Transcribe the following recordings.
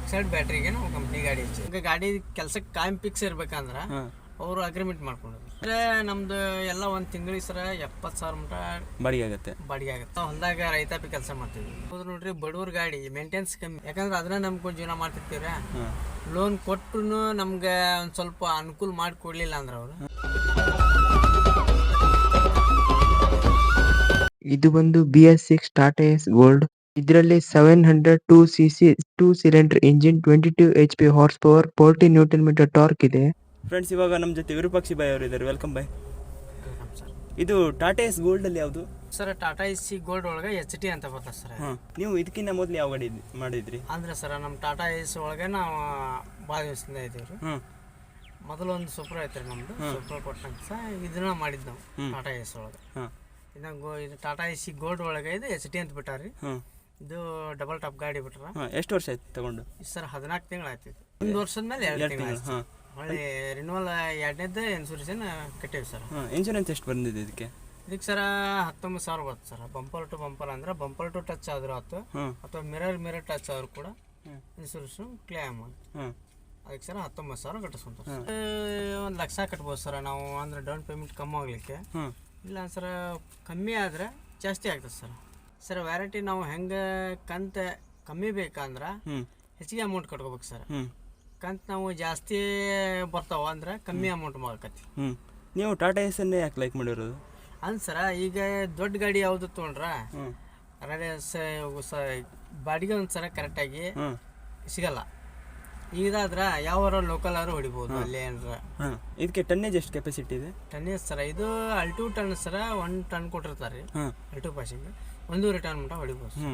Exide ಬ್ಯಾಟ್ರಿಗೆ ನಾವು company ಗಾಡಿ ಹಚ್ಚಿ. ಈಗ ಗಾಡಿ ಕೆಲಸಕ್ಕೆ ಕಾಯಂ ಫಿಕ್ಸ್ ಇರ್ಬೇಕಂದ್ರ ಅವರು ಅಗ್ರಿಮೆಂಟ್ ಮಾಡ್ಕೊಂಡ್ರು ಅಂದ್ರೆ ನಮ್ದು ಎಲ್ಲ ಒಂದು ತಿಂಗಳಿಗೆ ಸರ ಎಪ್ಪತ್ತು ಸಾವಿರ ಮಟ ಬಾಡಿಗೆ ಆಗುತ್ತೆ. ಬಾಡಿಗೆ ಆಗುತ್ತೆ. ಹೊಲದಾಗ ರೈತಾಪಿ ಕೆಲಸ ಮಾಡ್ತೀವಿ ಹೌದು ನೋಡ್ರಿ ಬಡವ್ರ ಗಾಡಿ ಮೇಂಟೆನ್ಸ್ ಕಮ್ಮಿ. ಯಾಕಂದ್ರೆ ಅದನ್ನ ನಂಬ್ಕೊಂಡು ಜೀವನ ಮಾಡ್ತಿರ್ತೀವ್ರ? ಲೋನ್ ಕೊಟ್ಟು ನಮ್ಗೆ ಒಂದು ಸ್ವಲ್ಪ ಅನುಕೂಲ ಮಾಡಿ ಕೊಡ್ಲಿಲ್ಲ ಅಂದ್ರೆ ಅವರು. ಇದು ಬಂದು B S six Tata Ace gold ಇದರಲ್ಲಿ seven hundred two C C two cylinder engine twenty two H P horse power forty newton meter torque ಇದೆ. ಫ್ರೆಂಡ್ಸ್ ಇವಾಗ ನಮ್ಮ ಜೊತೆ ವಿರೂಪಾಕ್ಷಿ ಬಾಯ್ ಅವರು ಇದ್ದಾರೆ. ವೆಲ್ಕಮ್ ಬಾಯ್. ಸರ್ ಇದು ಟಾಟಾ ಎಸ್ ಗೋಲ್ಡಲ್ಲಿ ಯಾವುದು? Sir Tata Ace C gold ಒಳಗೆ ಎಚ್ ಟಿ ಅಂತ ಬರ್ತದೆ ಸರ್. ನೀವು ಇದಕ್ಕಿಂತ ಮೊದಲು ಯಾವ ಗಾಡಿ ಇದ್- ಮಾಡಿದ್ರಿ? ಅಂದ್ರೆ ಸರ್ ನಮ್ಮ ಟಾಟಾ ಎಸ್ ಒಳಗೆ ನಾವು ಭಾಳ ದಿವಸದಿಂದ ಇದ್ದೀವಿ ರೀ ಹಾಂ. ಮೊದಲು ಒಂದು ಸೂಪರ್ ಐತ್ರಿ ನಮ್ದು. ಸೂಪರ್ ಕೊಟ್ಟಂತ ಸರ್ ಇದನ್ನ ಮಾಡಿದ್ದು ನಾವು ಟಾಟಾ ಎಸ್ ಒಳಗೆ. ಇದನ್ನ ಇನ್ನ ಗೋ ಇದು ಟಾಟಾ ಎಸ್ ಸಿ ಗೋಲ್ಡ್ ಒಳಗೆ ಇದು ಎಚ್ ಟಿ ಅಂತ ಬಿಟ್ಟಾರ್ರಿ. ಹಾಂ. ಇದು ಡಬಲ್ ಟಾಪ್ ಗಾಡಿ ಬಿಟ್ರ ಹಾಂ ಎಷ್ಟು ವರ್ಷ ಆಯ್ತು ತಗೊಂಡು? ಸರ್ ಹದಿನಾಲ್ಕು ತಿಂಗಳು ಆಯ್ತು ಒಂದು ವರ್ಷದ ಮೇಲೆ ಎರಡು ಎರಡು ತಿಂಗಳು ತಿಂಗಳು ಹಾಂ. ಹೊಳ್ಳಿ ರಿನ್ಯೂವಲ್ ಎರಡನೇದು ಇನ್ಸೂರೆನ್ಸ್ ಕಟ್ಟೇವಿ ಸರ್? ಹಾಂ ಇನ್ಶೂರೆನ್ಸ್ ಎಷ್ಟು ಬಂದಿದೆ ಇದಕ್ಕೆ? ಇದಕ್ಕೆ ಸರ ಹತ್ತೊಂಬತ್ತು ಸಾವಿರ ಬರುತ್ತೆ ಸರ್. ಬಂಪರ್ ಟು ಬಂಪರ್ ಅಂದ್ರೆ ಬಂಪರ್ ಟು ಟಚ್ ಆದ್ರೂ ಆಯ್ತು. ಹಾಂ. ಅಥವಾ ಮಿರರ್ ಮಿರರ್ ಟಚ್ ಆದ್ರೂ ಕೂಡ ಹ್ಮ್. ಇನ್ಸೂರೆನ್ಸ್ ಕ್ಲೇಮ್ ಹಾಂ. ಅದಕ್ಕೆ ಸರ್ ಹತ್ತೊಂಬತ್ತು ಸಾವಿರ ಕಟ್ಟಿಸ್ಕೊಂತಾರೆ ಒಂದು ಲಕ್ಷ ಕಟ್ಬೋದು ಸರ್ ನಾವು. ಅಂದ್ರೆ ಡೌನ್ ಪೇಮೆಂಟ್ ಕಮ್ಮಿ ಆಗ್ಲಿಕ್ಕೆ. ಹಾಂ. ಇಲ್ಲ ಸರ್ ಕಮ್ಮಿ ಆದರೆ ಜಾಸ್ತಿ ಆಗ್ತದೆ ಸರ್. ಸರ್ ವ್ಯಾರಂಟಿ ನಾವು ಹೆಂಗೆ ಕಂತ ಕಮ್ಮಿ ಬೇಕಂದ್ರ ಹೆಚ್ಚಿಗೆ ಅಮೌಂಟ್ ಕಟ್ಕೋಬೇಕು ಸರ್. ಕಂತ ನಾವು ಜಾಸ್ತಿ ಬರ್ತಾವ ಅಂದ್ರೆ ಕಮ್ಮಿ ಅಮೌಂಟ್ ಮಾಡಕತ್ತಿ. ನೀವು ಟಾಟಾ ಎಸ್ಸನ್ನೇ ಯಾಕೆ ಲೈಕ್ ಮಾಡಿರೋದು? ಅಂದ್ ಸರ ಈಗ ದೊಡ್ಡ ಗಾಡಿ ಯಾವುದು ತೊಗೊಂಡ್ರ? ಬಾಡಿಗೆ ಒಂದು ಸರ ಕರೆಕ್ಟಾಗಿ ಆಗಿ ಸಿಗಲ್ಲ. ಇದಾದ್ರ ಯಾವ ಲೋಕಲ್ ಆದ್ರೂ ಹೊಡಿಬೋದು ಅಲ್ಲಿ ಏನಾರ ಇದಕ್ಕೆ ಟನ್ನೇಜ್ ಎಷ್ಟು ಕೆಪಾಸಿಟಿ ಇದೆ? ಟನ್ನೇಜ್ ಸರ ಇದು ಅಲ್ಟು ಟನ್ ಸರ ಒನ್ ಟನ್ ಕೊಟ್ಟಿರ್ತಾರೆ ಅಲ್ಟು ಪಾಸಿಂಗ್. ಒಂದೂವರೆ ರಿಟರ್ನ್ ಮಟ್ಟ ಹೊಡಿಬೋದು ಹ್ಞೂ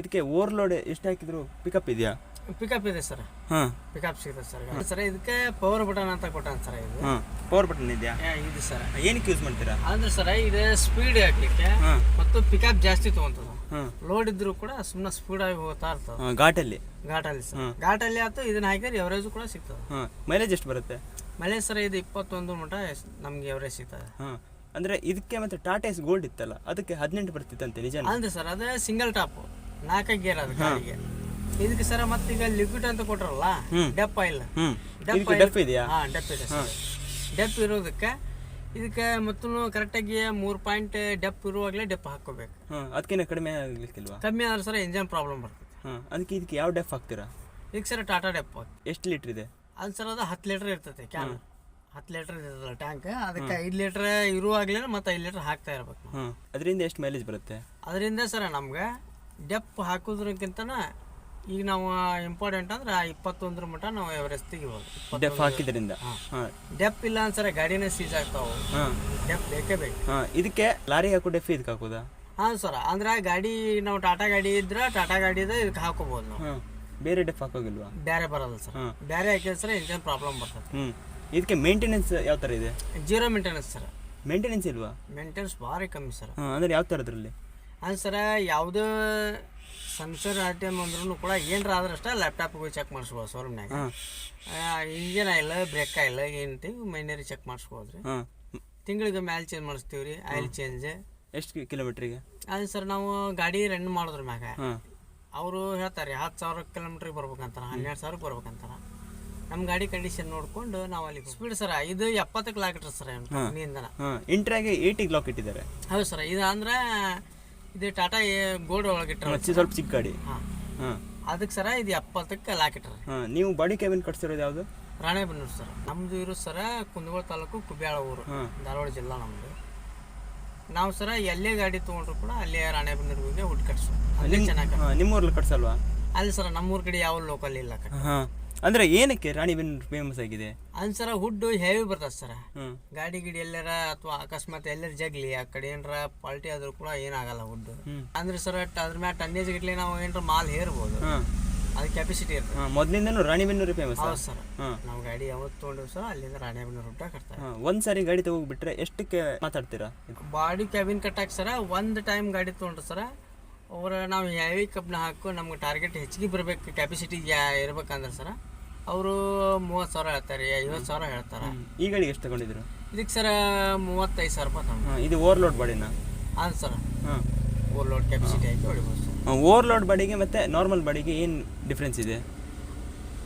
ಇದಕ್ಕೆ ಓವರ್ಲೋಡ್ ಎಷ್ಟು ಹಾಕಿದ್ರು? ಪಿಕಪ್ ಇದೆಯಾ? ಪಿಕಪ್ ಇದೆ ಸರ್ ಹಾಂ. ಪಿಕಪ್ ಸಿಗುತ್ತೆ ಸರ್ ಸರ್ ಇದಕ್ಕೆ ಪವರ್ ಬಟನ್ ಅಂತ ಕೊಟ್ಟಾನ ಸರ್ ಇದು. ಹಾಂ. ಪವರ್ ಬಟನ್ ಇದೆಯಾ? ಇದು ಸರ್ ಏನಕ್ಕೆ ಯೂಸ್ ಮಾಡ್ತೀರಾ? ಅಂದ್ರೆ ಸರ್ ಇದೆ ಸ್ಪೀಡ್ ಹಾಕ್ಲಿಕ್ಕೆ ಮತ್ತು ಪಿಕಪ್ ಜಾಸ್ತಿ ತೊಗೊಂತದ. ಲೋಡ್ ಇದ್ರು ಕೂಡ ಸುಮ್ಮನೆ ಸ್ಪೀಡ್ ಆಗಿ ಹೋಗ್ತಾ ಇರ್ತದೆ. ಘಾಟಲ್ಲಿ. ಘಾಟಲ್ಲಿ ಸರ್ ಘಾಟಲ್ಲಿ ಆಯ್ತು ಇದನ್ನ ಹಾಕಿದ್ರೆ ಎವರೇಜ್ ಕೂಡ ಸಿಗ್ತದೆ. ಮೈಲೇಜ್ ಎಷ್ಟು ಬರುತ್ತೆ? ಮೈಲೇಜ್ ಸರ್ ಇದು ಇಪ್ಪತ್ತೊಂದು ಮಟ್ಟ ನಮ್ಗೆ ಎವರೇಜ್ ಸಿಗ್ತದೆ. ಅಂದರೆ ಇದಕ್ಕೆ ಮತ್ತೆ ಟಾಟಾ ಎಸ್ ಗೋಲ್ಡ್ ಇತ್ತಲ್ಲ ಅದಕ್ಕೆ ಹದಿನೆಂಟು ಬರ್ತಿತ್ತಂತೆ ನಿಜ ಅಂದ್ರೆ ಸರ್ ಅದೇ ಸಿಂಗಲ್ ಟಾಪ್ ನಾಲ್ಕು ಗೇರ್ ಅದು ಗಾಡಿಗೆ. ಇದಕ್ಕೆ ಸರ್ ಮತ್ತೀಗ ಲಿಕ್ವಿಡ್ ಅಂತ ಕೊಟ್ರಲ್ಲ. ಡೆಪ್ ಆಯಿಲ್ ಡೆಪ್ ಡಫ್ ಇದೆಯಾ? ಹಾ ಡೆಪ್ ಇದೆ ಡೆಪ್ ಇರೋದಕ್ಕೆ ಇದಕ್ಕೆ ಮತ್ತು ಕರೆಕ್ಟಾಗಿ ಮೂರು ಪಾಯಿಂಟ್ ಡೆಪ್ ಇರುವಾಗಲೇ ಡೆಪ್ ಹಾಕೋಬೇಕು ಅದಕ್ಕಿಂತ ಕಡಿಮೆ ಆಗ್ಲಿಕ್ಕಿಲ್ವಾ? ಕಮ್ಮಿ ಆದ್ರೆ ಸರ್ ಇಂಜನ್ ಪ್ರಾಬ್ಲಮ್ ಬರ್ತದೆ. ಹಾಂ ಅದಕ್ಕೆ ಇದಕ್ಕೆ ಯಾವ ಡೆಪ್ ಹಾಕ್ತೀರಾ? ಇದಕ್ಕೆ ಸರ್ ಟಾಟಾ ಡೆಪ್ ಎಷ್ಟು ಲೀಟ್ರ್ ಇದೆ? ಅದು ಸರ್ ಅದು ಹತ್ತು ಲೀಟ್ರ್ ಇರ್ತೈತೆ ಕ್ಯಾನ್. ಹತ್ತು ಲೀಟರ್ ಇರ್ತದಲ್ಲ ಟ್ಯಾಂಕ್ ಅದಕ್ಕೆ ಐದು ಲೀಟರ್ ಇರುವಾಗಲೇ ಮತ್ತೆ ಐದು ಲೀಟರ್ ಹಾಕ್ತಾ ಇರ್ಬೇಕು ನಾವು. ಹಾಂ ಅದರಿಂದ ಎಷ್ಟು ಮೈಲೇಜ್ ಬರುತ್ತೆ? ಅದರಿಂದ ಸರ್ ನಮ್ಗೆ ಡೆಪ್ ಹಾಕೋದ್ರಕ್ಕಿಂತನ ಈಗ ನಾವು ಇಂಪಾರ್ಟೆಂಟ್ ಅಂದ್ರೆ ಆ ಇಪ್ಪತ್ತೊಂದರ ಮಟ್ಟ ನಾವು ಎವರೇಜ್ ತೆಗಿಬೋದು. ಡೆಫ್ ಹಾಕಿದ್ರಿಂದ. ಹಾಂ. ಡೆಪ್ ಇಲ್ಲ ಅನ್ಸರ ಗಾಡಿನೇ ಸೀಜ್ ಆಗ್ತಾವು. ಹಾಂ. ಡೆಪ್ ಬೇಕೇ ಬೇಕು. ಹಾಂ. ಇದಕ್ಕೆ ಲಾರಿ ಹಾಕೋ ಡೆಪ್ ಇದಕ್ಕೆ ಹಾಕೋದಾ? ಹಾಂ ಸರ್. ಅಂದ್ರೆ ಗಾಡಿ ನಾವು ಟಾಟಾ ಗಾಡಿ ಇದ್ರೆ ಟಾಟಾ ಗಾಡಿದ ಇದಕ್ಕೆ ಹಾಕೋಬಹುದು ನಾವು. ಹಾಂ. ಬೇರೆ ಡೆಫ್ ಹಾಕೋಗಿಲ್ವಾ? ಬೇರೆ ಬರಲ್ಲ ಸರ್. ಬೇರೆ ಹಾಕಿದ್ರೆ ಸರ್ ಇಂಜನ್ ಪ್ರಾಬ್ಲಮ್ ಬರ್ತದೆ. ಹ್ಞೂ ಇದಕ್ಕೆ ಮೇಂಟೆನೆನ್ಸ್ ಯಾವ ತರ ಇದೆ? Zero maintenance sir. ಮೇಂಟೆನೆನ್ಸ್ ಇಲ್ವಾ? ಮೇಂಟೆನೆನ್ಸ್ ಭಾರಿ ಕಮ್ಮಿ ಸರ್. ಹಾಂ ಅಂದರೆ ಯಾವ ಥರದ್ರಲ್ಲಿ ಅದು ಸರ ಯಾವುದೇ ಸೆನ್ಸರ್ ಐಟಮ್ ಅಂದ್ರೂ ಕೂಡ ಏನರ ಆದ್ರೆ ಅಷ್ಟೇ ಲ್ಯಾಪ್ಟಾಪ್ ಹೋಗಿ ಚೆಕ್ ಮಾಡಿಸ್ಬೋದು ಶೋರೂಮ್ನಾಗ ಹಾಂ. ಇಂಜಿನ್ ಆಯಿಲ್ ಬ್ರೇಕ್ ಆಯಿಲ್ ಏನಂತೀವಿ ಮೈನರಿ ಚೆಕ್ ಮಾಡಿಸ್ಬೋದು ರೀ ತಿಂಗಳಿಗೆ ಮ್ಯಾಲ್ ಚೇಂಜ್ ಮಾಡಿಸ್ತೀವಿ ರೀ ಆಯಿಲ್ ಚೇಂಜ್ ಎಷ್ಟು ಕಿಲೋಮೀಟ್ರಿಗೆ ಅದು ಸರ್ ನಾವು ಗಾಡಿ ರನ್ ಮಾಡೋದ್ರ ಮ್ಯಾಗ. ಅವರು ಹೇಳ್ತಾರೆ ಹತ್ತು ಸಾವಿರ ಕಿಲೋಮೀಟ್ರಿಗೆ ಬರ್ಬೇಕಂತಾರ ಹನ್ನೆರಡು ಸಾವಿರಕ್ಕೆ ಬರ್ಬೇಕಂತಾರ. ನಮ್ಮ ಗಾಡಿ ಕಂಡೀಷನ್ ನೋಡ್ಕೊಂಡು ನಾವು ಅಲ್ಲಿ ಸ್ಪೀಡ್ ಸರ್ ಇದು ಎಪ್ಪತ್ತಕ್ಕೆ ಕಿಲೋಮೀಟರ್ ಸರ್ ಹಾಂ. ಇಂಟ್ರಾಗೆ ಏಯ್ಟಿಗೆ ಲಾಕ್ ಇಟ್ಟಿದ್ದಾರೆ. ಹೌದು ಸರ್ ಇದು ಅಂದ್ರೆ ಇದು ಟಾಟಾ ಗೋಲ್ಡ್ ಒಳಗೆ ಇಟ್ಟರೆ ಸ್ವಲ್ಪ ಚಿಕ್ಕ ಗಾಡಿ. ಅದಕ್ಕೆ ಸರ ಇದು ಎಪ್ಪತ್ತಕ್ಕೆ ಲಾಕ್ ಹಾಂ ನೀವು ಬಾಡಿ ಕ್ಯಾಬಿನ್ ಕಟ್ಸಿರೋದು ಯಾವುದು? ರಾಣೆಬೆನ್ನೂರು ಸರ್. ನಮ್ದು ಇರೋ ಸರ ಕುಂದಗೋಳ ತಾಲೂಕು ಕುಬ್ಯಾಳ ಊರು ಧಾರವಾಡ ಜಿಲ್ಲಾ ನಮ್ದು. ನಾವು ಸರ ಎಲ್ಲೇ ಗಾಡಿ ತೊಗೊಂಡ್ರು ಕೂಡ ಅಲ್ಲೇ ರಾಣೆಬೆನ್ನೂರಿಗೆ ಹುಡ್ ಕಟ್ಸು. ಅಲ್ಲೇ ಚೆನ್ನಾಗಿ ನಿಮ್ಮ ನಿಮ್ಮೂರಲ್ಲಿ ಕಟ್ಸಲ್ವಾ? ಅಲ್ಲಿ ಸರ ನಮ್ಮೂರ ಕಡೆ ಯಾವ ಲೋಕಲ್ ಇಲ್ಲ ಅಂದರೆ ಏನಕ್ಕೆ ರಾಣಿ ಬೆನ್ ಫೇಮಸ್ ಆಗಿದೆ? ಅಲ್ಲಿ ಸರ ಹುಡ್ಡು ಹೆವಿ ಬರ್ತದೆ ಸರ. ಗಾಡಿ ಗಿಡಿ ಎಲ್ಲಾರ ಅಥವಾ ಅಕಸ್ಮಾತ್ ಎಲ್ಲರ ಜಗ್ಲಿ ಆ ಕಡೆ ಏನಾರ ಪಾಲ್ಟಿ ಆದ್ರೂ ಕೂಡ ಏನಾಗಲ್ಲ ಹುಡ್ಡು. ಅಂದ್ರೆ ಸರ್ ಅದ್ರ ಮ್ಯಾಲ ಟನ್ನೇಜ್ ಗಿಟ್ಲಿ ನಾವು ಏನಾರ ಮಾಲ್ ಹೇರ್ಬೋದು. ಹಾಂ ಅದು ಕೆಪಾಸಿಟಿ ಇರ್ತದೆ. ರಾಣಿ ರಾಣಿಬೆನ್ನೂರೇ ಫೇಮಸ್ ಹೌದು ಸರ್. ಹಾಂ. ನಾವು ಗಾಡಿ ಯಾವತ್ತು ತೊಗೊಂಡಿವಿ ಸರ್ ಅಲ್ಲಿಂದ ರಾಣೆಬೆನ್ನೂರು ಹುಡ್ಡ ಕಟ್ತಾರೆ ಹಾಂ ಒಂದು ಸಾರಿ ಗಾಡಿ ತಗೋಗ್ಬಿಟ್ರೆ ಎಷ್ಟಕ್ಕೆ ಮಾತಾಡ್ತೀರಾ? ಬಾಡಿ ಕ್ಯಾಬಿನ್ ಕಟ್ಟಾಕ ಸರ ಒಂದು ಟೈಮ್ ಗಾಡಿ ತೊಗೊಂಡ್ರೆ ಸರ ಅವ್ರ ನಾವು ಹೆವಿ ಕಬ್ನ ಹಾಕು ನಮ್ಗೆ ಟಾರ್ಗೆಟ್ ಹೆಚ್ಚಿಗೆ ಬರಬೇಕು ಕೆಪಾಸಿಟಿ ಇರ್ಬೇಕಂದ್ರೆ ಸರ. ಅವರು ಮೂವತ್ತು ಸಾವಿರ ಹೇಳ್ತಾರೆ ಐವತ್ತು ಸಾವಿರ ಹೇಳ್ತಾರೆ. ಈಗ ಎಷ್ಟು ತಗೊಂಡಿದ್ರು ಇದಕ್ಕೆ ಸರ ಮೂವತ್ತೈದು ಸಾವಿರ ರೂಪಾಯಿ ತಗೊಂಡು ಇದು ಓವರ್ಲೋಡ್ ಬಾಡಿನ ಹಾಂ ಸರ್. ಹಾಂ. ಓವರ್ಲೋಡ್ ಕೆಪಾಸಿಟಿ ಹಾಕಿ ಹೊಡಿಬೋದು ಸರ್. ಓವರ್ಲೋಡ್ ಬಾಡಿಗೆ ಮತ್ತು ನಾರ್ಮಲ್ ಬಾಡಿಗೆ ಏನು ಡಿಫ್ರೆನ್ಸ್ ಇದೆ?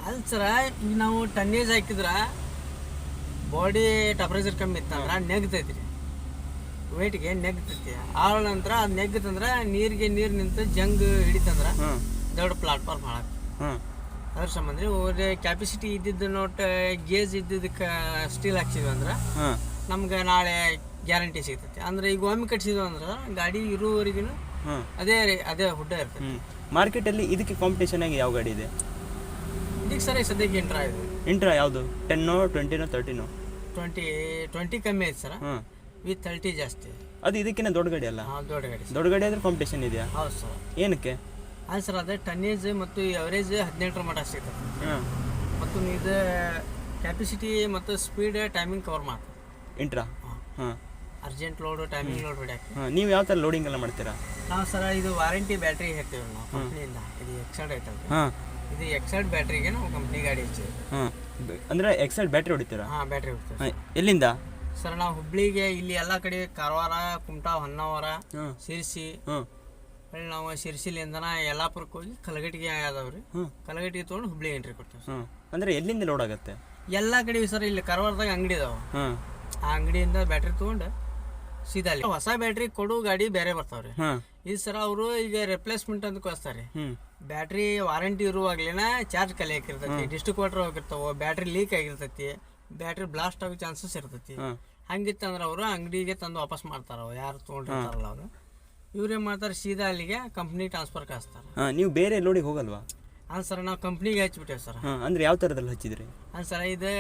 ಅಲ್ಲ ಸರ ಈಗ ನಾವು ಟನ್ನೇಜ್ ಹಾಕಿದ್ರೆ ಬಾಡಿ ಟೆಂಪ್ರೇಚರ್ ಕಮ್ಮಿ ಇತ್ತಂದ್ರೆ ನೆಗ್ತೈತಿ ರೀ ವೇಟ್ಗೆ ನೆಗ್ತೈತಿ. ಆಳ ನಂತರ ಅದು ನೆಗ್ತಂದ್ರೆ ನೀರಿಗೆ ನೀರು ನಿಂತು ಜಂಗ್ ಹಿಡಿತಂದ್ರೆ ದೊಡ್ಡ ಪ್ಲಾಟ್ಫಾರ್ಮ್ ಹಾಳಾಗ್ತದೆ ಹಾಂ. ಅದ್ರ ಸಂಬಂಧ ರೀ ಅವ್ರ ಕ್ಯಾಪಿಸಿಟಿ ಇದ್ದಿದ್ದು ನೋಟ್ ಗೇಜ್ ಇದ್ದಿದ್ದಕ್ಕೆ ಸ್ಟೀಲ್ ಹಾಕ್ಸಿದ್ವಿ ಅಂದ್ರೆ ಹಾಂ. ನಮ್ಗೆ ನಾಳೆ ಗ್ಯಾರಂಟಿ ಸಿಗ್ತೈತಿ. ಅಂದ್ರೆ ಈಗ ಒಮ್ಮೆ ಕಟ್ಸಿದ್ವಿ ಅಂದ್ರೆ ಗಾಡಿ ಇರುವವರೆಗೂ ಹಾಂ. ಅದೇ ರೀ ಅದೇ ಹುಡ್ಡ ಇರ್ತದೆ ಮಾರ್ಕೆಟ್ ಮಾರ್ಕೆಟಲ್ಲಿ ಇದಕ್ಕೆ ಕಾಂಪಿಟೇಷನ್ ಆಗಿ ಯಾವ ಗಾಡಿ ಇದೆ? ಇದಕ್ಕೆ ಸರ್ ಸದ್ಯಕ್ಕೆ ಇಂಟ್ರಾ ಇದೆ. ಇಂಟ್ರಾ ಯಾವುದು? ಟೆನ್ನೋ ಟ್ವೆಂಟಿನೋ ತರ್ಟಿನೋ ಟ್ವೆಂಟಿ ಟ್ವೆಂಟಿ ಕಮ್ಮಿ ಐತೆ ಸರ್. ವಿತ್ ತರ್ಟಿ ಜಾಸ್ತಿ. ಅದು ಇದಕ್ಕಿಂತ ದೊಡ್ಡ ಗಾಡಿ ಅಲ್ಲ? ದೊಡ್ಡ ಗಾಡಿ ದೊಡ್ಡ ಗಾಡಿ ಆದ್ರೆ ಕಾಂಪಿಟೇಷನ್ ಇದೆಯಾ? ಹೌದು ಸರ್. ಏನಕ್ಕೆ? ಹಾಂ ಸರ್ ಅದೇ ಟನ್ನೇಜ್ ಮತ್ತು ಎವರೇಜ್ ಹದಿನೆಂಟರ ಮಟ್ಟ ಸಿಗ್ತದೆ. ಮತ್ತು ಇದು ಕ್ಯಾಪಿಸಿಟಿ ಮತ್ತು ಸ್ಪೀಡ್ ಟೈಮಿಂಗ್ ಕವರ್ ಮಾಡ್ತದೆ ಇಂಟ್ರಾ ಹಾಂ. ಹಾಂ. ಅರ್ಜೆಂಟ್ ಲೋಡ್ ಟೈಮಿಂಗ್ ಲೋಡ್ ಹೊಡ್ಯಾಕೆ ನೀವು ಯಾವ ಥರ ಲೋಡಿಂಗ್ ಎಲ್ಲ ಮಾಡ್ತೀರಾ? ನಾವು ಸರ ಇದು ವಾರಂಟಿ ಬ್ಯಾಟ್ರಿ ಹೇಳ್ತೀವಿ ನಾವು ಕಂಪ್ನಿಯಿಂದ ಇದು. ಎಕ್ಸೈಡ್ ಐತಲ್ಲ ಹಾಂ. ಇದು ಎಕ್ಸೈಡ್ ಬ್ಯಾಟ್ರಿಗೆ ನಾವು ಕಂಪ್ನಿ ಗಾಡಿ ಹಚ್ಚಿವಿ ಹಾಂ. ಅಂದರೆ ಎಕ್ಸೈಡ್ ಬ್ಯಾಟ್ರಿ ಹೊಡಿತೀರಾ? ಹಾಂ ಬ್ಯಾಟ್ರಿ ಹೊಡಿತೀವಿ ಎಲ್ಲಿಂದ? ಸರ್ ನಾವು ಹುಬ್ಳಿಗೆ ಇಲ್ಲಿ ಎಲ್ಲ ಕಡೆ ಕಾರವಾರ ಕುಮಟಾ ಹೊನ್ನಾವರ ಸಿರ್ಸಿ ಶಿರ್ಸಿ ಹೊಳ್ಳಿ ನಾವು ಶಿರ್ಸಿಲಿಂದನ ಯಲ್ಲಾಪುರಕ್ಕೆ ಹೋಗಿ ಕಲಗಟ್ಟಿಗೆ ಅದಾವ್ರಿ ಹ್ಮ್. ಕಲಗಟ್ಟಿಗೆ ತೊಗೊಂಡು ಹುಬ್ಳಿ ಎಂಟ್ರಿ ಕೊಡ್ತೀವಿ ಅಂದ್ರೆ ಹಾಂ ಅಂದರೆ ಎಲ್ಲಿಂದ ಲೋಡ್ ಆಗುತ್ತೆ? ಎಲ್ಲ ಕಡೆ ಸರ್ ಇಲ್ಲಿ ಕಾರವಾರದಾಗ ಅಂಗಡಿ ಇದಾವೆ ಹಾಂ ಆ ಅಂಗಡಿಯಿಂದ ಬ್ಯಾಟ್ರಿ ತಗೊಂಡು ಸೀದಾ ಅಲ್ಲಿ. ಹೊಸ ಬ್ಯಾಟ್ರಿ ಕೊಡು ಗಾಡಿ ಬೇರೆ ಬರ್ತಾವ್ರಿ. ಹಾಂ ಇದು ಸರ್ ಅವರು ಈಗ ರಿಪ್ಲೇಸ್ಮೆಂಟ್ ಅಂತ ಕಳಿಸ್ತಾರೆ ಹ್ಞೂ. ಬ್ಯಾಟ್ರಿ ವಾರಂಟಿ ಇರುವಾಗ್ಲೇನ ಚಾರ್ಜ್ ಖಾಲಿ ಹಾಕಿರ್ತೈತಿ ಡಿಸ್ಟಿಕ್ ವಾಟರ್ ಹೋಗಿರ್ತಾವ ಬ್ಯಾಟ್ರಿ ಲೀಕ್ ಆಗಿರ್ತೈತಿ ಬ್ಯಾಟ್ರಿ ಬ್ಲಾಸ್ಟ್ ಆಗೋ ಚಾನ್ಸಸ್ ಇರ್ತೈತಿ. ಹಾಂ ಹಂಗಿತ್ತಂದ್ರೆ ಅವರು ಅಂಗಡಿಗೆ ತಂದು ವಾಪಸ್ ಮಾಡ್ತಾರ ಯಾರು ತೊಗೊಂಡಿರ್ತಾರಲ್ಲ ಅವರು. ಇವ್ರೇನ್ ಮಾಡ್ತಾರೆ ಸೀದಾ ಅಲ್ಲಿಗೆ ಕಂಪ್ನಿ ಟ್ರಾನ್ಸ್ಫರ್ ಕಳಿಸ್ತಾರೆ. ಹಾಂ ನೀವು ಬೇರೆ ಲೋಡಿಗೆ ಹೋಗಲ್ವಾ? ಹಾಂ ಸರ್ ನಾವು ಕಂಪ್ನಿಗೆ ಹಚ್ಬಿಟ್ಟೇವೆ ಸರ್ ಹಾಂ ಅಂದರೆ ಯಾವ ಥರದಲ್ಲಿ ಹಚ್ಚಿದ್ರಿ? ಹಾಂ ಸರ್ ಇದು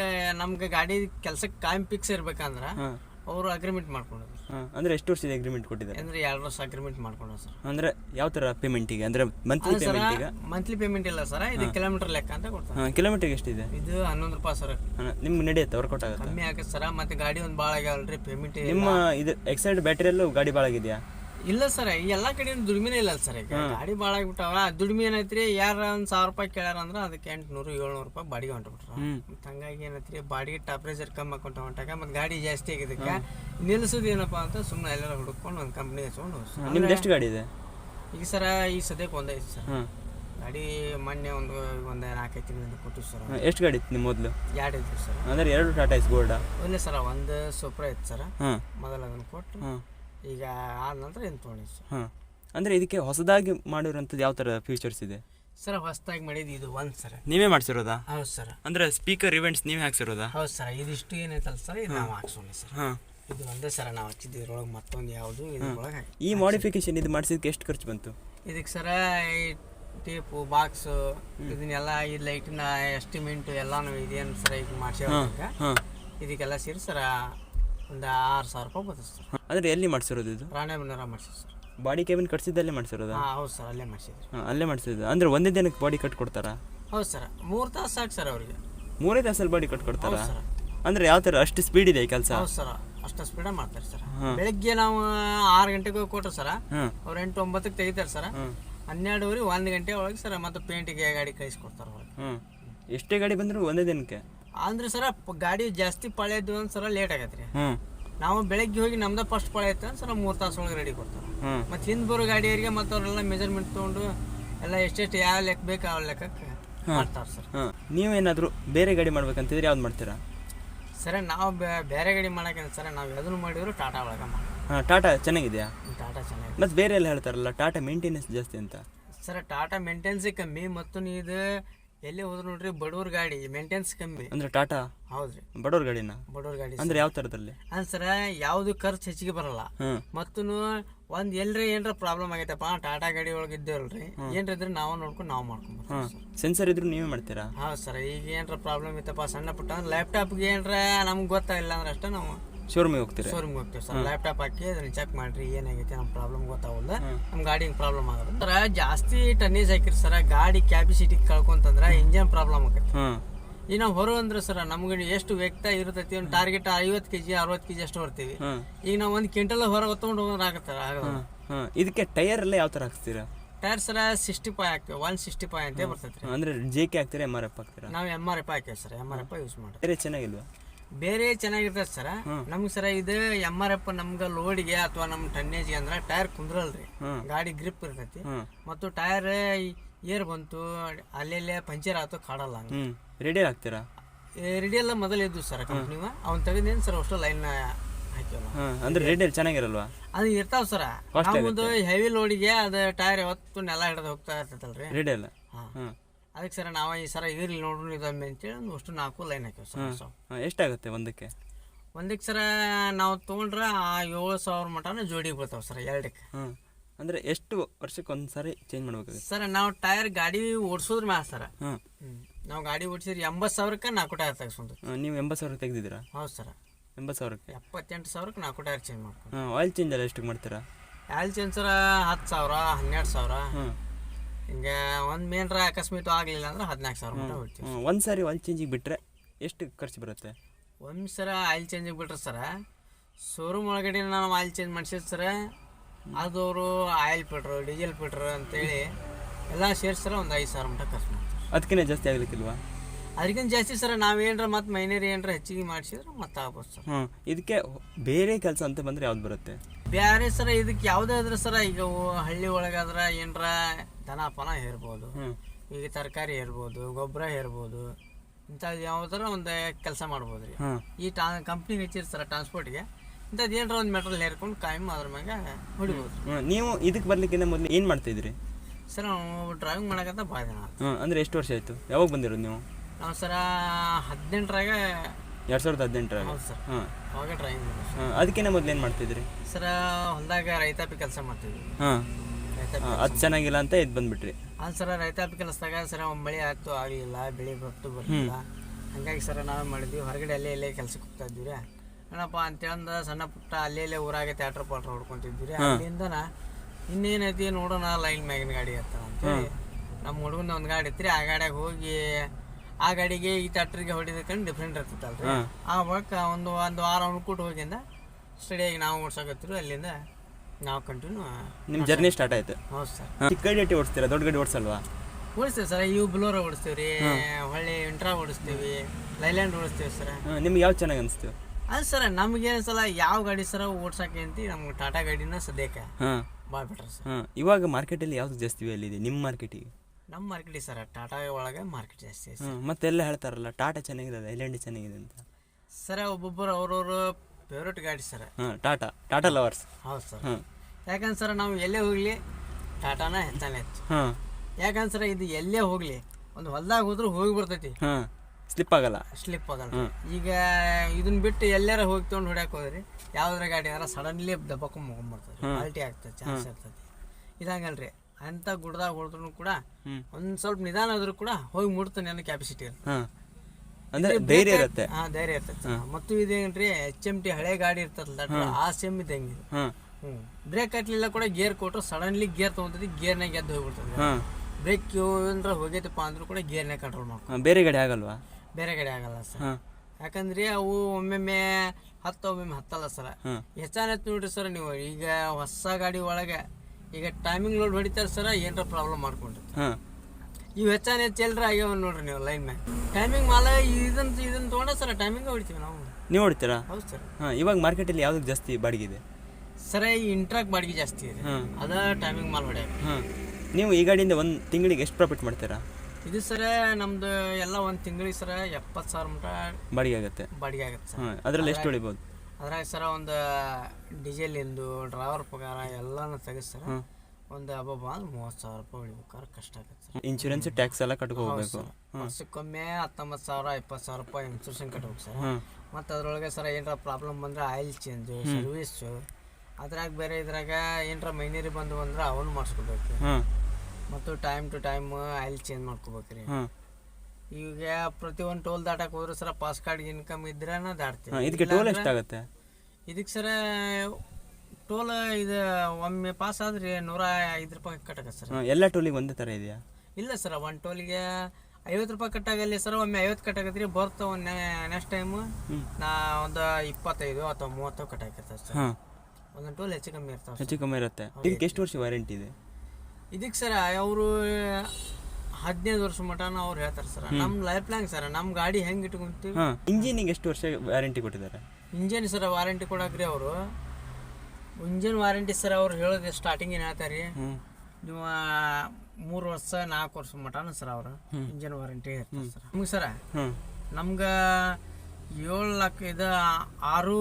ನಮ್ಗೆ ಗಾಡಿ ಕೆಲಸಕ್ಕೆ ಕಾಯಂ ಫಿಕ್ಸ್ ಇರ್ಬೇಕಂದ್ರೆ ಹಾಂ. ಅವರು ಅಗ್ರಿಮೆಂಟ್ ಮಾಡ್ಕೊಂಡಿದ್ರು ಹಾಂ ಅಂದರೆ ಎಷ್ಟು ವರ್ಷದ ಅಗ್ರಿಮೆಂಟ್ ಕೊಟ್ಟಿದ್ದಾರೆ? ಅಂದ್ರೆ ಎರಡು ವರ್ಷ ಅಗ್ರಿಮೆಂಟ್ ಮಾಡ್ಕೊಂಡ್ರು ಸರ್ ಅಂದ್ರೆ ಯಾವ ಥರ ಪೇಮೆಂಟಿಗೆ ಅಂದ್ರೆ ಮಂತ್ಲಿ ಪೇಮೆಂಟ್ ಈಗ? ಮಂತ್ಲಿ ಪೇಮೆಂಟ್ ಇಲ್ಲ ಸರ್ ಇದು ಕಿಲೋಮೀಟರ್ ಲೆಕ್ಕ ಅಂತ ಕೊಡ್ತಾರೆ. ಹಾಂ ಕಿಲೋಮೀಟರ್ಗೆ ಎಷ್ಟಿದೆ? ಇದು ಹನ್ನೊಂದು ರೂಪಾಯಿ ಸರ್ ನಿಮ್ಗೆ ನಡೆಯುತ್ತೆ ವರ್ಕೌಟ್ ಆಗುತ್ತೆ? ಕಮ್ಮಿ ಆಗುತ್ತೆ ಸರ್ ಮತ್ತೆ ಗಾಡಿ ಒಂದು ಭಾಳ ಆಗ್ಯಾವಲ್ರಿ ಪೇಮೆಂಟ್ ನಿಮ್ಮ ಇದು ಎಕ್ಸೈಡ್ ಬ್ಯಾಟ್ರಿಯಲ್ಲೂ ಗಾಡಿ ಭಾಳ ಆಗಿದೆಯಾ ಇಲ್ಲ ಸರ್ ಎಲ್ಲ ಕಡೆ ದುಡಿಮೆನೇ ಇಲ್ಲ ಸರ್ ಈಗ. ಗಾಡಿ ಭಾಳ ಆಗ್ಬಿಟ್ಟಾವ. ದುಡಿಮೆ ಏನೈತ್ರಿ ಯಾರ ಒಂದ್ ಸಾವಿರ ರೂಪಾಯಿ ಕೇಳ್ಯಾರ ಅಂದ್ರೆ ಅದಕ್ಕೆ ಎಂಟ್ನೂರು ಏಳ್ನೂರು ರೂಪಾಯಿ ಬಾಡಿಗೆ ಹೊಂಟ್ಬಿಟ್ರ. ಮತ್ತೆ ಹಂಗಾಗಿ ಏನೈತ್ರಿ ಬಾಡಿಗೆ ಟೆಂಪ್ರೇಚರ್ ಕಮ್ಮಿ ಹಾಕೊಂಡ ಹೊಂಟಾಗ ಮತ್ತೆ ಗಾಡಿ ಜಾಸ್ತಿ ಆಗಿದ್ದಕ್ಕೆ ನಿಲ್ಸೋದು ಏನಪ್ಪಾ ಅಂತ ಸುಮ್ಮನೆ ಎಲ್ಲಾರ ಹುಡುಕೊಂಡು ಒಂದು ಕಂಪ್ನಿ ಹಚ್ಕೊಂಡು. ನಿಮ್ದು ಎಷ್ಟು ಗಾಡಿ ಇದೆ? ಈಗ ಸರ ಈ ಸದ್ಯಕ್ಕೆ ಒಂದೈತಿ ಸರ್. ಗಾಡಿ ಮೊನ್ನೆ ಒಂದು ಒಂದು ನಾಲ್ಕೈದು ತಿಂಗಳಿಂದ ಕೊಟ್ಟು ಸರ್. ಎಷ್ಟು ಗಾಡಿ ಇತ್ತು ನಿಮ್ಮ ಮೊದಲು? ಎರಡು ಇತ್ತು ಸರ್. ಅಂದ್ರೆ ಎರಡು ಟಾಟಾ ಇಸ್ ಗೋಲ್ಡ್ ಒಂದೇ ಸರ ಒಂದು ಸೂಪರ್ ಇತ್ತು ಸರ್. ಮೊದಲು ಅದನ್ನು ಕೊಟ್ಟು ಈಗ ಆದ ನಂತರ ಏನು ಸರ್ ಹಾಂ. ಅಂದರೆ ಇದಕ್ಕೆ ಹೊಸದಾಗಿ ಮಾಡಿರೋಂಥದ್ದು ಯಾವ ಥರ ಫೀಚರ್ಸ್ ಇದೆ? ಸರ್ ಹೊಸದಾಗಿ ಮಾಡಿದ್ದು ಇದು ಒಂದು ಸರ್ ನೀವೇ ಮಾಡಿಸಿರೋದಾ? ಹೌದು ಸರ್ ಅಂದರೆ ಸ್ಪೀಕರ್ ಇವೆಂಟ್ಸ್ ನೀವೇ ಹಾಕ್ಸಿರೋದಾ? ಹೌದು ಸರ್ ಇದಿಷ್ಟು ಏನೈತಲ್ಲ ಸರ್ ಇದು ನಾವು ಹಾಕ್ಸೋಣ ಸರ್ ಹಾಂ. ಇದು ಒಂದೇ ಸರ ನಾವು ಹಚ್ಚಿದ್ದು ಇದ್ರೊಳಗೆ ಮತ್ತೊಂದು ಯಾವುದು ಇದ್ರೊಳಗೆ ಈ ಮಾಡಿಫಿಕೇಶನ್ ಇದು ಮಾಡಿಸಿದಕ್ಕೆ ಎಷ್ಟು ಖರ್ಚು ಬಂತು? ಇದಕ್ಕೆ ಸರ ಈ ಟೇಪು ಬಾಕ್ಸು ಇದನ್ನೆಲ್ಲ ಈ ಲೈಟಿನ ಎಸ್ಟಿಮೆಂಟು ಎಲ್ಲಾನು ಇದೇನು ಸರ ಈಗ ಮಾಡಿಸ್ಯಾವ ಇದಕ್ಕೆಲ್ಲ ಸೇರಿ ಸರ ಒಂದು ಆರು ಸಾವಿರ ರೂಪಾಯಿ ಬರ್ತದೆ ಸರ್. ಅಂದರೆ ಎಲ್ಲಿ ಮಾಡಿಸಿರೋದು ಇದು? ರಾಣೆಬೆನ್ನೂರ ಮಾಡಿಸಿ ಸರ್. ಬಾಡಿ ಕೇಬಿನ್ ಕಟ್ಸಿದ್ದಲ್ಲೇ ಮಾಡಿಸಿರೋದಾ? ಹಾಂ ಹೌದು ಸರ್ ಅಲ್ಲೇ ಮಾಡ್ಸಿ ಹಾಂ ಅಲ್ಲೇ ಮಾಡಿಸಿದ್ದು. ಅಂದರೆ ಒಂದೇ ದಿನಕ್ಕೆ ಬಾಡಿ ಕಟ್ ಕೊಡ್ತಾರಾ ಹೌದು ಸರ್ ಮೂರು ತಾಸು ಸಾಕು ಸರ್ ಅವರಿಗೆ. ಮೂರೇ ತಾಸಲ್ಲಿ ಬಾಡಿ ಕಟ್ ಕೊಡ್ತಾರಾ ಹೌದು ಸರ್. ಅಂದರೆ ಯಾವ ಥರ ಅಷ್ಟು ಸ್ಪೀಡ್ ಇದೆ ಕೆಲಸ? ಹೌದು ಸರ್ ಅಷ್ಟು ಸ್ಪೀಡ ಮಾಡ್ತಾರೆ ಸರ್. ಬೆಳಗ್ಗೆ ನಾವು ಆರು ಗಂಟೆಗೆ ಹೋಗಿ ಕೊಟ್ರು ಸರ. ಹಾಂ. ಅವ್ರು ಎಂಟು ಒಂಬತ್ತಕ್ಕೆ ತೆಗಿತಾರೆ ಸರ್. ಹನ್ನೆರಡುವರೆ ಒಂದು ಗಂಟೆ ಒಳಗೆ ಸರ್ ಮತ್ತೆ ಪೇಂಟಿಗೆ ಗಾಡಿ ಕಳಿಸ್ಕೊಡ್ತಾರೆ ಅವ್ರಿಗೆ ಹಾಂ. ಎಷ್ಟೇ ಗಾಡಿ ಬಂದರೂ ಒಂದೇ ದಿನಕ್ಕೆ? ಅಂದ್ರೆ ಸರ ಗಾಡಿ ಜಾಸ್ತಿ ಪಾಳೆ ಇದ್ವಿ ಅಂದ್ರೆ ಸರ ಲೇಟ್ ಆಗತ್ತೆ ರೀ ಹ್ಞೂ ನಾವು ಬೆಳಗ್ಗೆ ಹೋಗಿ ನಮ್ದ ಫಸ್ಟ್ ಪಾಳೆ ಐತೆ ಸರ ಮೂರು ತಾಸು ಒಳಗೆ ರೆಡಿ ಕೊಡ್ತಾರೆ. ಹ್ಞೂ ಮತ್ತೆ ಹಿಂದೆ ಬರೋ ಗಾಡಿಯವರಿಗೆ ಮತ್ತೆ ಅವರೆಲ್ಲ ಮೆಜರ್ಮೆಂಟ್ ತೊಗೊಂಡು ಎಲ್ಲ ಎಷ್ಟೆಷ್ಟು ಯಾವ ಲೆಕ್ಕ ಬೇಕು ಆ ಲೆಕ್ಕಕ್ಕೆ ಮಾಡ್ತಾರೆ ಸರ್. ಹಾಂ ನೀವೇನಾದರೂ ಬೇರೆ ಗಾಡಿ ಮಾಡ್ಬೇಕಂತಿದ್ರೆ ಯಾವ್ದು ಮಾಡ್ತೀರಾ? ಸರ ನಾವು ಬೇ- ಬೇರೆ ಗಾಡಿ ಮಾಡಕ್ಕೆ ಸರ ನಾವು ಎದನ್ನು ಮಾಡಿದ್ರು ಟಾಟಾ ಒಳಗೆ ಮಾಡಿ ಹಾಂ ಟಾಟಾ ಚೆನ್ನಾಗಿದೆಯಾ? ಟಾಟಾ ಚೆನ್ನಾಗಿದೆ. ಮತ್ತು ಬೇರೆ ಎಲ್ಲ ಹೇಳ್ತಾರಲ್ಲ ಟಾಟಾ ಮೇಂಟೆನೆನ್ಸ್ ಜಾಸ್ತಿ ಅಂತ. ಸರ್ ಟಾಟಾ ಮೇಂಟೆನ್ಸ್ ಕಮ್ಮಿ ಮತ್ತು ಇದು ಎಲ್ಲಿ ಹೋದ್ರು ನೋಡ್ರಿ ಬಡವ್ರ ಗಾಡಿ ಮೇಂಟೆನ್ಸ್ ಕಮ್ಮಿ. ಅಂದ್ರೆ ಟಾಟಾ? ಹೌದ್ರಿ. ಬಡವ್ರ ಗಾಡಿನ? ಬಡವ್ರ ಗಾಡಿ ಅಂದ್ರೆ ಯಾವ ತರದಲ್ಲಿ? ಅಂದ್ರ ಸರ ಯಾವುದು ಖರ್ಚು ಹೆಚ್ಚಿಗೆ ಬರಲ್ಲ. ಮತ್ತು ಒಂದ್ ಎಲ್ರಿ ಏನ್ರ ಪ್ರಾಬ್ಲಮ್ ಆಗೈತಪ್ಪ ಟಾಟಾ ಗಾಡಿ ಒಳಗೆ ಇದ್ದೇವಲ್ರಿ. ಏನ್ರ ಇದ್ರೆ ನಾವು ನೋಡ್ಕೊಂಡು ನಾವು ಮಾಡ್ಕೊಂಡ್ ಸೆನ್ಸರ್ ಇದ್ರು ನೀವೇ ಮಾಡ್ತೀರಾ? ಹೌದ್ ಸರ್ ಈಗ ಏನ್ರ ಪ್ರಾಬ್ಲಮ್ ಇತ್ತಪ್ಪ ಸಣ್ಣ ಪುಟ್ಟ ಅಂದ್ರೆ ಲ್ಯಾಪ್ಟಾಪ್ಗೆ ಏನ್ರ ನಮ್ಗೆ ಗೊತ್ತಾಗಿಲ್ಲ ಅಂದ್ರೆ ಅಷ್ಟೇ ನಾವು ಶೋರೂಮಿಗೆ ಹೋಗ್ತೀರಿ? ಶೋರೂಮ್ಗೆ ಹೋಗ್ತೀವಿ ಸರ್. ಲ್ಯಾಪ್ಟಾಪ್ ಹಾಕಿ ಅದನ್ನ ಚೆಕ್ ಮಾಡ್ರಿ ಏನಾಗೈತೆ ನಮ್ಮ ಪ್ರಾಬ್ಲಮ್ ಗೊತ್ತಾಗಲ್ಲ ನಮ್ಮ ಗಾಡಿ ಪ್ರಾಬ್ಲಮ್ ಆಗೋದು. ಸರ ಜಾಸ್ತಿ ಟನ್ನೇಜ್ ಹಾಕಿರಿ ಸರ. ಗಾಡಿ ಕ್ಯಾಪಿಸಿಟಿ ಕಳ್ಕೊಂತಂದ್ರೆ ಇಂಜನ್ ಪ್ರಾಬ್ಲಮ್ ಆಗುತ್ತೆ ಈಗ ನಾವು ಹೊರ ಅಂದ್ರೆ ಸರ ನಮ್ಗೆ ಎಷ್ಟು ವ್ಯಕ್ತ ಇರ್ತೈತಿ ಒಂದು ಟಾರ್ಗೆಟ್ ಐವತ್ತು ಕೆಜಿ ಅರವತ್ತು ಕೆ ಜಿ ಅಷ್ಟು ಬರ್ತೀವಿ. ಈಗ ನಾವು ಒಂದು ಕ್ವಿಂಟಲ್ ಹೊರಗೆ ತೊಗೊಂಡು ಹೋಗೋದು ಆಗತ್ತೆ ಆಗಲ್ಲ. ಇದಕ್ಕೆ ಟೈರ್ ಎಲ್ಲ ಯಾವ ಥರ ಹಾಕ್ತೀರಾ ಟೈರ್ ಸರ ಸಿಕ್ಸ್ಟಿ ಫೈವ್ ಹಾಕ್ತೀವಿ. ಒನ್ ಸಿಕ್ಸ್ಟಿ ಫೈವ್ ಅಂತ ಬರ್ತೈತೆ ಅಂದ್ರೆ ಅಂದರೆ ಜೆ ಕೆ ಹಾಕ್ತೀರಾ ಎಂ ಆರ್ ಎಫ್ ಹಾಕ್ತೀರಾ? ನಾವು ಎಂ ಆರ್ ಎಫ್ ಹಾಕ್ತೀವಿ sir. M R F use ಮಾಡಿ ಚೆನ್ನಾಗಿಲ್ವಾ? ಬೇರೆ ಚೆನ್ನಾಗಿರ್ತದೆ ಸರ. ನಮ್ಗೆ ಸರ ಇದು ಎಂ ಆರ್ ಎಫ್ ನಮ್ಗ ಲೋಡ್ಗೆ ಅಥವಾ ನಮ್ಮ ಟನ್ನೇಜ್ಗೆ ಅಂದ್ರೆ ಟೈರ್ ಕುಂದ್ರಲ್ರಿ. ಗಾಡಿ ಗ್ರಿಪ್ ಇರ್ತೈತಿ. ಮತ್ತು ಟೈರ್ ಏರ್ ಬಂತು ಅಲ್ಲೆಲ್ಲೇ ಪಂಚರ್ ಆತು ಕಾಡಲ್ಲ ರೆಡಿ ಆಗ್ತೀರಾ ರೆಡಿ ಎಲ್ಲ ಮೊದಲೇ ಇದ್ದು ಸರ್ ಕಂಪ್ನಿ ಅವ್ನು ತೆಗೆದೇನು ಸರ್ ಅಷ್ಟು ಲೈನ್ ಹಾಕಿವಲ್ಲ ಅಂದ್ರೆ ರೆಡಿ ಚೆನ್ನಾಗಿರಲ್ವಾ? ಅದು ಇರ್ತಾವ ಸರ. ನಮ್ಮದು ಹೆವಿ ಲೋಡಿಗೆ ಅದು ಟೈರ್ ಯಾವತ್ತು ನೆಲ ಹಿಡಿದು ಹೋಗ್ತಾ ಇರ್ತೈತಲ್ರಿ. ರೆಡಿ ಅಲ್ಲ ಹಾಂ ಅದಕ್ಕೆ ಸರ್ ನಾವು ಈ ಸರ ಇರ್ಲಿ ನೋಡ್ರಿ ಇದೊಮ್ಮೆ ಅಂತೇಳಿ ಒಂದು ಅಷ್ಟು ನಾಲ್ಕು ಲೈನ್ ಹಾಕಿವಿ ಸರ್. ಹಾಂ ಎಷ್ಟಾಗುತ್ತೆ ಒಂದಕ್ಕೆ? ಒಂದಕ್ಕೆ ಸರ ನಾವು ತೊಗೊಂಡ್ರೆ ಆ ಏಳು ಸಾವಿರ ಮಟನ ಜೋಡಿ ಬೀಳ್ತಾವೆ ಸರ್ ಎರಡಕ್ಕೆ. ಹಾಂ ಅಂದರೆ ಎಷ್ಟು ವರ್ಷಕ್ಕೆ ಒಂದು ಸಾರಿ ಚೇಂಜ್ ಮಾಡ್ಬೇಕು ಸರ್ ನಾವು ಟೈರ್ ಗಾಡಿ ಓಡಿಸೋದ್ರ ಮ್ಯಾಲ ಸರ್. ಹಾಂ. ನಾವು ಗಾಡಿ ಓಡಿಸಿದ್ರೆ ಎಂಬತ್ತು ಸಾವಿರಕ್ಕೆ ನಾಲ್ಕು ಟೈರ್ ತೆಗೆಸ್ಕೊಂಡು ನೀವು ಎಂಬತ್ತು ಸಾವಿರ ತೆಗೆದಿದ್ದೀರಾ? ಹೌದು ಸರ್. ಎಂಬತ್ತು ಸಾವಿರಕ್ಕೆ? ಎಪ್ಪತ್ತೆಂಟು ಸಾವಿರಕ್ಕೆ ನಾಲ್ಕು ಟೈರ್ ಚೇಂಜ್ ಮಾಡ್ಕೊಂಡು ಹಾಂ ಆಯಿಲ್ ಚೇಂಜ್ ಎಲ್ಲ ಎಷ್ಟಕ್ಕೆ ಮಾಡ್ತೀರಾ? ಆಯಿಲ್ ಚೇಂಜ್ ಸರ ಹತ್ತು ಸಾವಿರ ಹನ್ನೆರಡು ಸಾವಿರ. ಹಾಂ. ಹಿಂಗೆ ಒಂದು ಮೇನ್ರ ಅಕಸ್ಮಾತ್ ಆಗಲಿಲ್ಲ ಅಂದ್ರೆ ಹದಿನಾಲ್ಕು ಸಾವಿರ ಮಟ್ಟ ಹೊಡ್ತೀವಿ ಒಂದು ಸಾರಿ ಆಯಿಲ್ ಚೇಂಜಿಗೆ ಬಿಟ್ಟರೆ ಎಷ್ಟು ಖರ್ಚು ಬರುತ್ತೆ? ಒಂದು ಸರ ಆಯಿಲ್ ಚೇಂಜಿಗೆ ಬಿಟ್ರೆ ಸರ ಶೋರೂಮ್ ಒಳಗಡೆ ನಾವು ಆಯಿಲ್ ಚೇಂಜ್ ಮಾಡಿಸಿದ್ ಸರ ಅದವರು ಆಯಿಲ್ ಪೆಟ್ರೋಲ್ ಡೀಸೆಲ್ ಪೆಟ್ರೋಲ್ ಅಂತೇಳಿ ಎಲ್ಲ ಸೇರಿಸ್ರೆ ಒಂದು ಐದು ಸಾವಿರ ಮಟ್ಟ ಖರ್ಚು ಮಾಡ್ತೀವಿ. ಅದಕ್ಕಿಂತ ಜಾಸ್ತಿ ಆಗ್ಲಿಕ್ಕಿಲ್ವಾ? ಅದಕ್ಕಿಂತ ಜಾಸ್ತಿ ಸರ ನಾವೇನರ ಮತ್ತೆ ಮೈನೇರಿ ಏನಾರ ಹೆಚ್ಚಿಗೆ ಮಾಡಿಸಿದ್ರೆ ಮತ್ತೆ ಆಗ್ಬೋದು ಸರ್. ಹ್ಞೂ ಇದಕ್ಕೆ ಬೇರೆ ಕೆಲಸ ಅಂತ ಬಂದರೆ ಯಾವ್ದು ಬರುತ್ತೆ? ಬೇರೆ ಸರ ಇದಕ್ಕೆ ಯಾವುದೇ ಆದ್ರೆ ಸರ ಈಗ ಹಳ್ಳಿ ಒಳಗಾದ್ರೆ ಏನರ ದನ ಪನ ಹೇರ್ಬೋದು ಈಗ ತರಕಾರಿ ಹೇರ್ಬೋದು ಗೊಬ್ಬರ ಹೇರ್ಬೋದು ಇಂಥದ್ದು ಯಾವ್ದಾರ ಒಂದು ಕೆಲಸ ಮಾಡ್ಬೋದು ರೀ ಈ ಟಾ ಕಂಪ್ನಿ ಹೆಚ್ಚಿರ್ತಾರೆ ಸರ ಟ್ರಾನ್ಸ್ಪೋರ್ಟ್ಗೆ ಇಂಥದ್ದು ಏನರ ಒಂದು ಮೆಟ್ರಲ್ ಹೇರ್ಕೊಂಡು ಕಾಯಂ ಅದ್ರ ಮ್ಯಾಗ ಹೊಡಿಬೋದು ನೀವು ಇದಕ್ಕೆ ಬರ್ಲಿಕ್ಕಿಂತ ಮೊದಲು ಏನು ಮಾಡ್ತಿದ್ರಿ? ಸರ್ ನಾವು ಡ್ರೈವಿಂಗ್ ಮಾಡಕಂತ ಭಾಳ ದಿನ ಹಾಂ ಅಂದರೆ ಎಷ್ಟು ವರ್ಷ ಆಯಿತು? ಯಾವಾಗ ಬಂದಿರೋದು ನೀವು? ನಾವು ಸರ ಹದಿನೆಂಟರಾಗ ಎರಡು ಸಾವಿರದ ಹದಿನೆಂಟರಾಗ. ಹೌದು ಸರ್. ಹಾಂ ಅವಾಗ ಡ್ರೈವಿಂಗ್ ಅದಕ್ಕಿಂತ ಮೊದಲು ಏನು ಮಾಡ್ತಿದ್ರಿ? ಸರ ಹೊಲದಾಗ ರೈತಾಪಿ ಕೆಲಸ ಮಾಡ್ತಿದ್ವಿ. ಹಾಂ ಅದು ಚೆನ್ನಾಗಿಲ್ಲ ಅಂತ ಇದು ಬಂದ್ಬಿಟ್ರಿ. ಅದು ಸರ ರೈತಾಪಿ ಕೆಲಸದಾಗ ಸರ ಮಳೆ ಆಯ್ತು ಆಗಲಿಲ್ಲ ಬೆಳೆ ಬರ್ತು ಬರಲಿಲ್ಲ. ಹಂಗಾಗಿ ಸರ ನಾವೇ ಮಾಡಿದ್ವಿ ಹೊರಗಡೆ ಅಲ್ಲೇ ಇಲ್ಲೇ ಕೆಲ್ಸಕ್ಕೆ ಹೋಗ್ತಾ ಇದ್ವಿ ರೀ. ಏನಪ್ಪ ಅಂತೇಳಂದ ಸಣ್ಣ ಪುಟ್ಟ ಅಲ್ಲೇ ಅಲ್ಲೇ ಊರಾಗೆ ಥಿಯೇಟ್ರ್ ಪಾಟ್ರ್ ಹೊಡ್ಕೊಂತಿದ್ವಿ ರೀ. ಅಲ್ಲಿಂದನ ಇನ್ನೇನೈತಿ ನೋಡೋಣ ಲೈನ್ ಮ್ಯಾಗಿನ ಗಾಡಿ ಅಂತೇಳಿ. ನಮ್ಮ ಹುಡುಗನ ಒಂದು ಗಾಡಿ ಇತ್ತು ರೀ ಆ ಗಾಡಿಯಾಗ ಹೋಗಿ ಆ ಗಾಡಿಗೆ ಈ ಥಿಯೇಟ್ರಿಗೆ ಹೊಡಿದಕ್ಕಂಡು ಡಿಫ್ರೆಂಟ್ ಆ ಆವಾಗ ಒಂದು ಒಂದು ವಾರ ಹುಡ್ಕೊಟ್ಟು ಹೋಗಿಂದ ಸ್ಟಡಿಯಾಗಿ ನಾವು ಓಡ್ಸಕತ್ತಿರು ಅಲ್ಲಿಂದ ನಾವು ಕಂಟಿನ್ಯೂ ನಿಮ್ಮ ಜರ್ನಿ ಸ್ಟಾರ್ಟ್ ಆಯ್ತು? ಹೌದು ಸರ್. ಚಿಕ್ಕ ಗಾಡಿ ಓಡಿಸ್ತೀರಾ? ದೊಡ್ಡ ಗಾಡಿ ಓಡಿಸಲ್ವಾ ಓಡಿಸ್ತೇವೆ ಸರ್ ಇವು ಬ್ಲೋರ ಓಡಿಸ್ತೀವಿ ರೀ ಹೊಳ್ಳಿ ಇಂಟ್ರಾ ಓಡಿಸ್ತೀವಿ ಲೈಲ್ಯಾಂಡ್ ಓಡಿಸ್ತೀವಿ ಸರ್. ನಿಮ್ಗೆ ಯಾವ ಚೆನ್ನಾಗಿ ಅನಿಸ್ತು? ಅದು ಸರ್ ನಮ್ಗೆ ಸಲ ಯಾವ ಗಾಡಿ ಸರ ಓಡ್ಸಕ್ಕೆ ಅಂತ ನಮ್ಗೆ ಟಾಟಾ ಗಾಡಿನ ಸದ್ಯಕ್ಕೆ ಹಾಂ. ಭಾಳ ಬೆಟ್ರ್ ಸರ್. ಹಾಂ ಇವಾಗ ಮಾರ್ಕೆಟಲ್ಲಿ ಯಾವ್ದು ಜಾಸ್ತಿ ಅಲ್ಲಿದೆ ನಿಮ್ಮ ಮಾರ್ಕೆಟಿಗೆ ನಮ್ಮ ಮಾರ್ಕೆಟ್ ಸರ್ ಟಾಟಾ ಒಳಗೆ ಮಾರ್ಕೆಟ್ ಜಾಸ್ತಿ ಮತ್ತೆಲ್ಲ ಹೇಳ್ತಾರಲ್ಲ ಟಾಟಾ ಚೆನ್ನಾಗಿದೆ ಐಲ್ಯಾಂಡ್ ಚೆನ್ನಾಗಿದೆ ಅಂತ. ಸರ ಒಬ್ಬೊಬ್ಬರು ಅವ್ರವ್ರ ಫೇವ್ರೇಟ್ ಗಾಡಿ ಸರ್ ಹಾಂ ಟಾಟಾ ಟಾಟಾ ಲವರ್ಸ್ ಹೌದು ಸರ್ ಹಾಂ. ಯಾಕಂದ್ರೆ ಸರ್ ನಾವು ಎಲ್ಲೇ ಹೋಗಲಿ ಟಾಟಾನ ಹೆಚ್ಚಾನೆ ಹೆಚ್ಚು ಹಾಂ. ಯಾಕಂದ್ರೆ ಸರ್ ಇದು ಎಲ್ಲೇ ಹೋಗಲಿ ಒಂದು ಹೊಲ್ದಾಗ ಹೋದ್ರೂ ಹೋಗಿ ಬರ್ತೈತಿ. ಹಾಂ. ಸ್ಲಿಪ್ ಆಗಲ್ಲ. ಸ್ಲಿಪ್ ಆಗಲ್ಲ. ಈಗ ಇದನ್ನ ಬಿಟ್ಟು ಎಲ್ಲಾರ ಹೋಗಿ ತೊಗೊಂಡು ಹೊಡ್ಯಾಕ ಹೋದ್ರಿ ಯಾವ್ದಾರ ಗಾಡಿ ಯಾರ ಸಡನ್ಲಿ ದಬ್ಬಕೊಂಡ್ ಮುಗೊಂಬರ್ತದೆ ಕ್ವಾಲಿಟಿ ಆಗ್ತದೆ ಚಾನ್ಸ್ ಇರ್ತದೆ. ಇದಂಗಲ್ರಿ ಅಂತ ಗುಡ್ದಾಗ ಹೊಡೆದ್ರು ಕೂಡ ಒಂದು ಸ್ವಲ್ಪ ನಿಧಾನ ಆದ್ರೂ ಕೂಡ ಹೋಗಿ ಮುಡ್ತಾನೆ ಅನ್ನೋ ಕ್ಯಾಪಾಸಿಟಿ ಇರುತ್ತೆ ಅಂದರೆ ಧೈರ್ಯ ಇರುತ್ತೆ. ಹಾ ಧೈರ್ಯ ಇರ್ತದೆ ಮತ್ತು ಇದೇನ್ರಿ ಎಚ್ ಎಂ ಟಿ ಹಳೆ ಗಾಡಿ ಇರ್ತದಲ್ಲ ಆ ಸೆಮ್ ಇದ್ದಂಗೆ ಇದು. ಹ್ಞೂ ಬ್ರೇಕ್ ಹಾಕ್ಲಿಲ್ಲ ಕೂಡ ಗೇರ್ ಕೊಟ್ಟರು ಸಡನ್ಲಿ ಗೇರ್ ತೊಗೊಂತೈತಿ ಗೇರ್ನಾಗ ಎದ್ದು ಹೋಗ್ಬಿಡ್ತದೆ. ಬ್ರೇಕ್ ಏನ್ರ ಹೋಗೈತಪ್ಪ ಅಂದ್ರೂ ಕೂಡ ಗೇರ್ನಾಗ ಕಂಟ್ರೋಲ್ ಮಾಡ್ಕೊ ಬೇರೆ ಗಾಡಿ ಆಗಲ್ವಾ? ಬೇರೆ ಗಾಡಿ ಆಗಲ್ಲ ಸರ್. ಯಾಕಂದ್ರೆ ಅವು ಒಮ್ಮೆಮ್ಮೆ ಹತ್ತು ಒಮ್ಮೆಮ್ಮೆ ಹತ್ತಲ್ಲ ಸರ್. ಹೆಚ್ಚಾನೆ ಹೆಚ್ಚಾನತ್ ನೋಡ್ರಿ ಸರ್ ನೀವು ಈಗ ಹೊಸ ಗಾಡಿ ಒಳಗೆ ಈಗ ಟೈಮಿಂಗ್ ಲೋಡ್ ಹೊಡಿತಾರೆ ಸರ್ ಏನರ ಪ್ರಾಬ್ಲಮ್ ಮಾಡ್ಕೊಂಡಿರ್ತಾರೆ ಇವು ಹೆಚ್ಚಾನ ಹೆಚ್ಚು ಎಲ್ರ ಆಗ್ಯಾವ ನೋಡ್ರಿ ನೀವು ಲೈನ್ ಮ್ಯಾನ್ ಟೈಮಿಂಗ್ ಮಾಲ ಇದನ್ನ ಇದನ್ನ ತೊಗೊಂಡ ಸರ್ ಟೈಮಿಂಗ್ ಹೊಡಿತೀವಿ ನಾವು. ನೀವು ಹೊಡಿತೀರಾ? ಹೌದು ಸರ್. ಹಾಂ ಇವಾಗ ಮಾರ್ಕೆಟಲ್ಲಿ ಯಾವ್ದಕ್ಕೆ ಜಾಸ್ತಿ ಬಾಡಿಗೆ ಇದೆ? ಸರ್ ಈ ಇಂಟ್ರಾಕ್ ಬಾಡಿಗೆ ಜಾಸ್ತಿ ಇದೆ. ಹಾಂ. ಅದ ಟೈಮಿಂಗ್ ಮಾಲ್ ಹೊಡ್ಯಾಕ. ಹಾಂ. ನೀವು ಈ ಗಾಡಿಯಿಂದ ಒಂದು ತಿಂಗಳಿಗೆ ಎಷ್ಟು ಪ್ರಾಫಿಟ್ ಮಾಡ್ತೀರಾ? ಇದು ಸರ ನಮ್ದು ಎಲ್ಲ ಒಂದು ತಿಂಗಳಿಗೆ ಸರ ಎಪ್ಪತ್ತು ಸಾವಿರ ಮಟ ಬಾಡಿಗೆ ಆಗುತ್ತೆ. ಬಾಡಿಗೆ ಆಗುತ್ತೆ ಸರ್. ಹಾಂ ಅದರಲ್ಲಿ ಎಷ್ಟು ಉಳಿಬೋದು ಅದ್ರಾಗ ಸರ ಒಂದು ಡೀಸೆಲ್ ಇಂದು ಡ್ರೈವರ್ ಪಗಾರ ಎಲ್ಲಾನು ತೆಗೆದು ಸರ. ಒಂದು ಹಬ್ಬ ಅಂದ್ರೆ ಮೂವತ್ತು ಸಾವಿರ ರೂಪಾಯಿ ಉಳಿಬೇಕಾದ್ರೆ ಕಷ್ಟ ಆಗುತ್ತೆ ಸರ್. ಇನ್ಶೂರೆನ್ಸ್ ಟ್ಯಾಕ್ಸ್ ಎಲ್ಲ ಕಟ್ಕೊ ಹೋಗ್ಬೇಕು. ವರ್ಷಕ್ಕೊಮ್ಮೆ ಹತ್ತೊಂಬತ್ತು ಸಾವಿರ ಇಪ್ಪತ್ತು ಸಾವಿರ ರೂಪಾಯಿ ಇನ್ಶೂರೆನ್ಸ್ ಕಟ್ಬೇಕು ಸರ್. ಮತ್ತು ಅದ್ರೊಳಗೆ ಸರ ಏನರ ಪ್ರಾಬ್ಲಮ್ ಬಂದ್ರೆ ಆಯಿಲ್ ಚೇಂಜ್ ಸರ್ವಿಸು ಅದ್ರಾಗ ಬೇರೆ ಇದ್ರಾಗ ಏನರ ಮೈನೇರಿ ಬಂದು ಬಂದ್ರೆ ಅವನು ಮಾಡಿಸ್ಕೋಬೇಕು. ಮತ್ತು time to time oil change ಮಾಡ್ಕೋಬೇಕು ರೀ ಪ್ರತಿ ಒಂದು ಟೋಲ್ ದಾಟಕ್ಕೆ ಹೋದ್ರೆ ಸರ ಪಾಸ್ ಕಾರ್ಡ್ ಇನ್ಕಮ್ ಇದ್ರೆ ದಾಟ್ತೀವಿ. ಹಾಂ ಇದಕ್ಕೆ ಟೋಲ್ ಎಷ್ಟಾಗುತ್ತೆ? ಇದಕ್ಕೆ ಸರ ಟೋಲ್ ಇದು ಒಮ್ಮೆ ಪಾಸ್ ಆದ್ರೆ ನೂರ ಐದು ರೂಪಾಯಿ ಕಟ್ಟಕ ಸರ್. ಹಾಂ ಎಲ್ಲ ಟೋಲಿಗೆ ಒಂದೇ ಥರ ಇದೆಯಾ? ಇಲ್ಲ ಸರ್ ಒನ್ ಟೋಲಿಗೆ ಐವತ್ತು ರೂಪಾಯಿ ಕಟ್ಟಾಗಲ್ಲಿ ಸರ್ ಒಮ್ಮೆ ಐವತ್ತು ಕಟ್ಟಾಗತ್ರಿ ಬರ್ತಾವ ಒಂದು ನೆಕ್ಸ್ಟ್ ಟೈಮು ನಾ ಒಂದು ಇಪ್ಪತ್ತೈದು ಅಥವಾ ಮೂವತ್ತು ಕಟ್ಟಾಕಿರ್ತದೆ ಸರ್. ಹಾಂ. ಒಂದೊಂದು ಟೋಲ್ ಹೆಚ್ಚು ಕಮ್ಮಿ ಇರ್ತಾವೆ ಹೆಚ್ಚು ಕಮ್ಮಿ ಇರುತ್ತೆ. ಇದಕ್ಕೆ ಎಷ್ಟು ವರ್ಷ ವಾರಂಟಿ ಇದೆ? ಇದಕ್ಕೆ ಸರ್ ಅವರು ಹದಿನೈದು ವರ್ಷ ಮಟನ ಅವ್ರು ಹೇಳ್ತಾರೆ ಸರ್. ನಮ್ಮ ಲೈಫ್ ಲಾಂಗ್ ಸರ್ ನಮ್ಮ ಗಾಡಿ ಹೆಂಗೆ ಇಟ್ಕೊಂತೀವಿ? ಇಂಜಿನಿಗೆ ಎಷ್ಟು ವರ್ಷ ವ್ಯಾರಂಟಿ ಕೊಟ್ಟಿದ್ದಾರೆ? ಇಂಜಿನ್ ಸರ್ ವಾರಂಟಿ ಕೊಡಕ್ರಿ ಅವರು. ಇಂಜನ್ ವಾರಂಟಿ ಸರ್ ಅವ್ರು ಹೇಳೋದು ಸ್ಟಾರ್ಟಿಂಗ್ ಏನು ಹೇಳ್ತಾರೆ ರೀ? ನೀವು ಮೂರು ವರ್ಷ ನಾಲ್ಕು ವರ್ಷ ಮಟನ ಸರ್ ಅವರು. ಇಂಜಿನ್ ವಾರಂಟಿ ಇರ್ತದೆ ಸರ್. ನಮ್ಗೆ ಸರ? ನಮ್ಗೆ ಏಳು ಲಕ್ಷ ಇದು ಆರು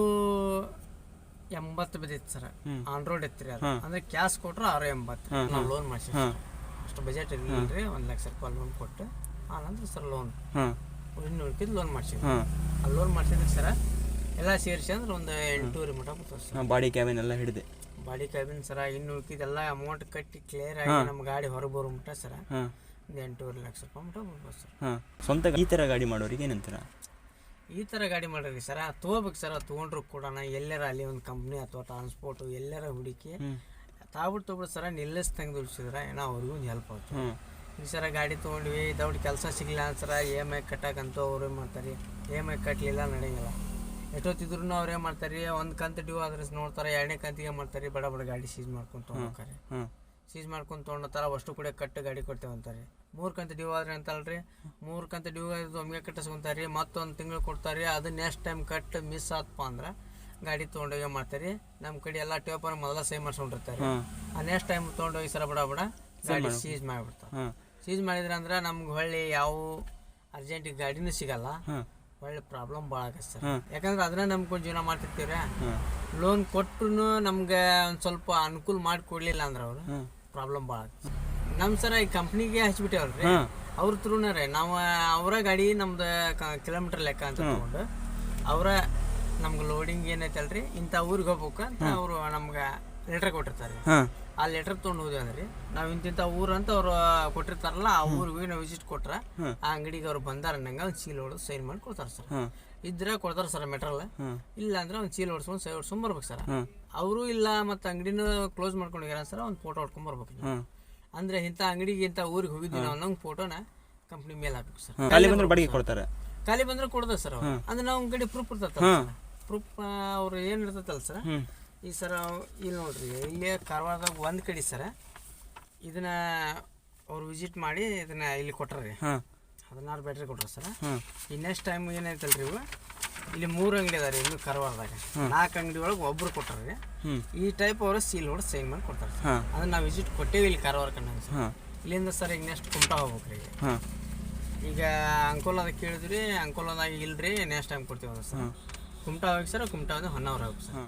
ಎಂಬತ್ತು ಬಿದ್ದಿತ್ತು ಸರ್. ಆನ್ ರೋಡ್ ಇತ್ತು ರೀ ಅದು. ಅಂದ್ರೆ ಕ್ಯಾಶ್ ಕೊಟ್ರು ಆರು ಎಂಬತ್ತು. ನಾವು ಲೋನ್ ಮಾಡ್ಸಿವಿ ಅಷ್ಟು ಬಜೆಟ್ ಇರಲಿಲ್ಲ ರೀ ಒಂದು ಲಕ್ಷ ರೂಪಾಯಿ ಲೋನ್ ಕೊಟ್ಟು ಆನಂತರ ಸರ್ ಲೋನ್ ಇನ್ನು ಉಳ್ಕಿದ್ದು ಲೋನ್ ಮಾಡಿಸಿದ್ವಿ. ಆ ಲೋನ್ ಮಾಡ್ಸಿದ್ರೆ ಸರ ಎಲ್ಲ ಸೇರಿಸಿ ಅಂದ್ರೆ ಒಂದು ಎಂಟೂವರೆ ಮಟ ಬರ್ತದೆ ಬಾಡಿ ಕ್ಯಾಬಿನ್ ಎಲ್ಲ ಹಿಡಿದೆ. ಬಾಡಿ ಕ್ಯಾಬಿನ್ ಸರ ಇನ್ನು ಉಳ್ಕಿದೆಲ್ಲ ಅಮೌಂಟ್ ಕಟ್ಟಿ ಕ್ಲಿಯರ್ ಆಗಿ ನಮ್ಮ ಗಾಡಿ ಹೊರಗೆ ಬರೋ ಮಟ್ಟ ಸರ. ಒಂದು ಎಂಟೂವರೆ ಲಕ್ಷ ರೂಪಾಯಿ ಮಟ ಬರ್ಬೋದು ಸರ್. ಹಾಂ ಸ್ವಂತ ಈ ಥರ ಗಾಡಿ ಮಾಡೋರಿಗೆ ಏನಂತೀರ? ಈ ಥರ ಗಾಡಿ ಮಾಡ್ರಿ ಸರ. ತೊಗೋಬೇಕು ಸರ್ ತೊಗೊಂಡ್ರು ಕೂಡ ಎಲ್ಲರ ಅಲ್ಲಿ ಒಂದು ಕಂಪ್ನಿ ಅಥವಾ ಟ್ರಾನ್ಸ್ಪೋರ್ಟು ಎಲ್ಲರ ಹುಡುಕಿ ತಾಬಿಟ್ಟು ತೊಗೊಬಿಟ್ಟು ಸರ ನಿಲ್ಲಿಸ್ ತೆಗೆದು ಉಳಿಸಿದ್ರೆ ಏನೋ ಅವ್ರಿಗೂ ಒಂದು ಹೆಲ್ಪ್ ಆಗುತ್ತೆ. ಹ್ಞೂ ಈ ಸರ ಗಾಡಿ ತೊಗೊಂಡ್ವಿ ದೌಡ್ ಕೆಲಸ ಸಿಗಲಿಲ್ಲ ಸರ ಇ ಎಂ ಐ ಕಟ್ಟಕ್ಕಂತೂ ಅವ್ರು ಏನು ಮಾಡ್ತಾರೆ? ಇ ಎಂ ಐ ಕಟ್ಟಲಿಲ್ಲ ನಡೆಯಂಗಿಲ್ಲ. ಎಷ್ಟೊತ್ತಿದ್ರು ಅವ್ರು ಏನು ಮಾಡ್ತಾರೆ ಒಂದು ಕಂತು ಡ್ಯೂ ಆದ್ರೆ ನೋಡ್ತಾರೆ ಎರಡನೇ ಕಂತಿಗೆ ಮಾಡ್ತಾರೆ ಬಡ ಬಡ ಗಾಡಿ ಸೀಸ್ ಮಾಡ್ಕೊಂಡು ತೊಗೊಂಡ್ತಾರೆ ಸೀಸ್ ಮಾಡ್ಕೊಂಡು ತೊಗೊಂಡತ್ತಾರ ಅಷ್ಟು ಕೂಡ ಕಟ್ಟು ಗಾಡಿ ಕೊಡ್ತೇವೆ ಅಂತಾರೆ. ಮೂರು ಕಂತು ಡ್ಯೂ ಆದ್ರೆ ಅಂತಲ್ರಿ ಮೂರು ಕಂತು ಡ್ಯೂ ಆದ್ರೆ ಒಮ್ಗೆ ಕಟ್ಟಿಸ್ಕೊಂತಾರೆ ಮತ್ತೊಂದ್ ತಿಂಗಳು ಕೊಡ್ತಾರೆ ಅದು ನೆಕ್ಸ್ಟ್ ಟೈಮ್ ಕಟ್ ಮಿಸ್ ಆತಪ್ಪ ಅಂದ್ರೆ ಗಾಡಿ ತೊಗೊಂಡೋಗಿ ಮಾಡ್ತಾರೆ ನಮ್ಮ ಕಡೆ ಎಲ್ಲ ಟೇಪರ್ ಮೊದಲ ಸೈ ಮಾಡ್ಸ್ಕೊಂಡಿರ್ತಾರೆ. ಆ ನೆಕ್ಸ್ಟ್ ಟೈಮ್ ತೊಗೊಂಡೋಗಿ ಸರ ಬಡ ಬಡ ಗಾಡಿ ಸೀಸ್ ಮಾಡಿಬಿಡ್ತಾರೆ ಸೀಸ್ ಮಾಡಿದ್ರೆ ಅಂದ್ರೆ ನಮ್ಗೆ ಹೊಳ್ಳಿ ಯಾವ ಅರ್ಜೆಂಟಿಗೆ ಗಾಡಿನೂ ಸಿಗಲ್ಲ. ಒಳ್ಳೆ ಪ್ರಾಬ್ಲಮ್ ಭಾಳ ಆಗತ್ತೆ ಸರ್. ಯಾಕಂದ್ರೆ ಅದನ್ನ ನಂಬ್ಕೊಂಡು ಜೀವನ ಮಾಡ್ತಿರ್ತೀವ್ರಿ. ಹಾಂ. ಲೋನ್ ಕೊಟ್ಟರು ನಮ್ಗೆ ಒಂದು ಸ್ವಲ್ಪ ಅನುಕೂಲ ಮಾಡಿ ಕೊಡ್ಲಿಲ್ಲ ಅಂದ್ರೆ ಅವರು ಪ್ರಾಬ್ಲಮ್ ಭಾಳ ಆಗ್ತದೆ ನಮ್ಮ ಸರ. ಈ ಕಂಪ್ನಿಗೆ ಹಚ್ಬಿಟ್ಟೇವಲ್ರಿ ಹಾಂ. ಅವ್ರ ಥ್ರೂನೇ ರೀ. ನಾವು ಅವರ ಗಾಡಿ ನಮ್ದು ಕಿಲೋಮೀಟರ್ ಲೆಕ್ಕ ಅಂತ ತಗೊಂಡು ಅವರ ನಮ್ಗೆ ಲೋಡಿಂಗ್ ಏನೈತಲ್ರಿ ಇಂಥ ಊರಿಗೆ ಹೋಗ್ಬೇಕು ಅಂತ ಅವರು ನಮ್ಗೆ ಲೆಟರ್ ಕೊಟ್ಟಿರ್ತಾರೆ. ಹಾಂ. ಆ ಲೆಟರ್ ತೊಗೊಂಡು ಹೋದ್ವಿ ಅಂದ್ರೆ ನಾವ್ ಇಂತಿಂತ ಊರಂತ ಅಂತ ಅವ್ರು ಕೊಟ್ಟಿರ್ತಾರಲ್ಲ ಆ ಊರಿಗೆ ಹೋಗಿ ನಾವು ವಿಸಿಟ್ ಕೊಟ್ರ ಆ ಅಂಗಡಿಗೆ ಅವ್ರು ಬಂದಾರ ನಂಗೆ ಒಂದು ಚೀಲ ಹೊಡೆದು ಸೈನ್ ಮಾಡಿ ಕೊಡ್ತಾರೆ ಸರ್ ಇದ್ರೆ ಕೊಡ್ತಾರೆ ಸರ್ ಮೆಟ್ರಲ್ ಹಾಂ. ಇಲ್ಲ ಅಂದ್ರೆ ಒಂದು ಚೀಲ ಹೊಡ್ಸ್ಕೊಂಡು ಸೈ ಹೊಡ್ಸ್ಕೊಂಡ್ ಬರ್ಬೇಕು ಸರ್ ಅವರು ಇಲ್ಲ ಮತ್ತೆ ಅಂಗಡಿನ ಕ್ಲೋಸ್ ಮಾಡ್ಕೊಂಡು ಹೋಗ್ಯಾರ ಸರ್ ಒಂದು ಫೋಟೋ ಹೊಡ್ಕೊಂಡ್ ಬರ್ಬೇಕು ಅಂದ್ರೆ ಇಂತ ಅಂಗಡಿಗೆ ಇಂಥ ಊರಿಗೆ ಹೋಗಿದ್ವಿ ನಾವು ಅನ್ನೋ ಫೋಟೋನ ಕಂಪ್ನಿ ಮೇಲೆ ಹಾಕ್ಬೇಕು ಸರ್ ಖಾಲಿ ಬಂದ್ರೆ ಬಾಡಿಗೆ ಕೊಡ್ತಾರೆ. ಖಾಲಿ ಬಂದ್ರೆ ಕೊಡ್ದ ಸರ್ ಅಂದ್ರೆ ನಾವು ಕಡೆ ಪ್ರೂಫ್ ಇರ್ತೈತಲ್ಲ ಪ್ರೂಫ್ ಅವ್ರು ಏನ್ ಇರ್ತೈತಲ್ಲ ಸರ್ ಈ ಸರ ಇಲ್ಲಿ ನೋಡ್ರಿ ಇಲ್ಲಿ ಕಾರವಾರದಾಗ ಒಂದು ಕಡೆ ಸರ ಇದನ್ನ ಅವ್ರು ವಿಸಿಟ್ ಮಾಡಿ ಇದನ್ನ ಇಲ್ಲಿ ಕೊಟ್ರಿ ಹಾಂ. ಹದಿನಾರು ಬ್ಯಾಟ್ರಿ ಕೊಟ್ರ ಸರ. ಈ ನೆಕ್ಸ್ಟ್ ಟೈಮ್ ಏನೈತಲ್ರಿ ಇವು? ಇಲ್ಲಿ ಮೂರು ಅಂಗಡಿ ಅದಾರಿ ಇನ್ನು ಕಾರವಾರದಾಗ. ನಾಲ್ಕು ಅಂಗಡಿ ಒಳಗೆ ಒಬ್ರು ಕೊಟ್ಟಾರ್ರಿ ಈ ಟೈಪ್ ಅವರು ಸೀಲ್ ಹೊಡೆದು ಸೈನ್ ಮಾಡಿ ಕೊಡ್ತಾರೆ ಅದನ್ನ ನಾವು ವಿಸಿಟ್ ಕೊಟ್ಟೇವಿ ಇಲ್ಲಿ ಕಾರವಾರ ಸರ್. ಇಲ್ಲಿಂದ ಸರ್ ಈಗ ನೆಕ್ಸ್ಟ್ ಕುಮಟಾ ಹೋಗ್ಬೇಕು ರೀ ಹಾಂ. ಈಗ ಅಂಕೋಲಾದ ಕೇಳಿದ್ರಿ ಅಂಕೋಲಾದಾಗ ಇಲ್ರಿ ನೆಕ್ಸ್ಟ್ ಟೈಮ್ ಕೊಡ್ತೀವಿ ಸರ್. ಕುಮಟಾ ಹೋಗಿ ಸರ್ ಕುಮಟಾ ಹೊನ್ನಾವರ ಹೋಗಿ ಸರ್.